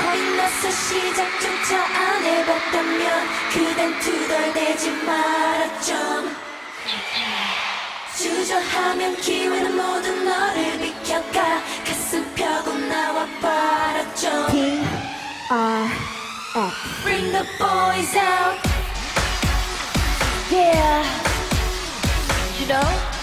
거인나서 시작조차 안 해봤다면 그댄 투덜대지 말았죠. 주저하면 기회는 모두 너를 비켜가 가슴 펴고 나와 바라죠. P.R.F 아, 아. Bring the boys out. Yeah. You know?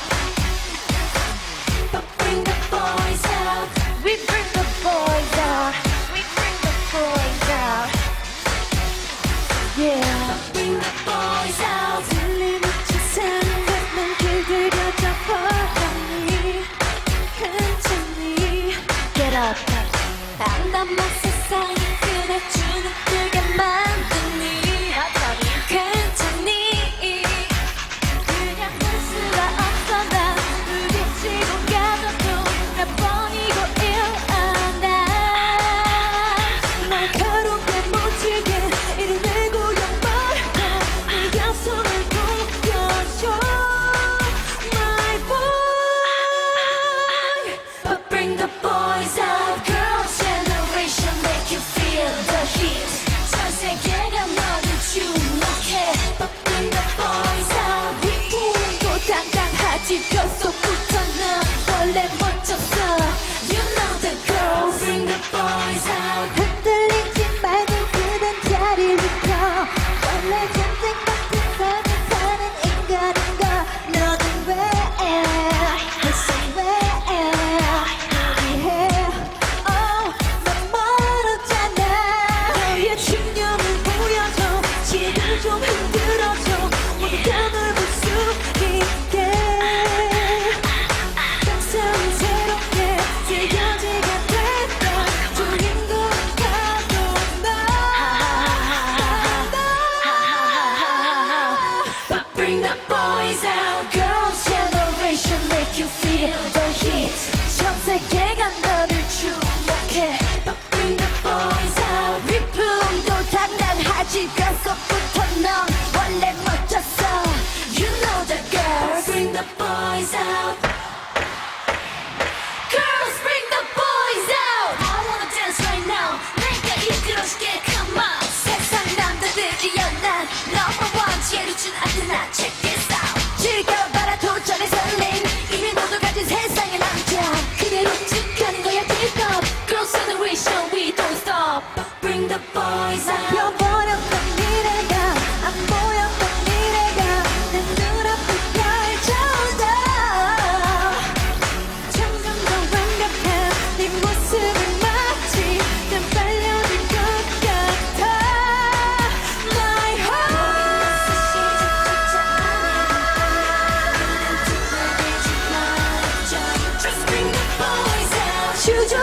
girls generation make you feel the heat. 전 세계가 너를 주목해. But bring the boys out. 리플도 당당하지 넌 원래 멋졌어. You know the girls. Bring the boys out.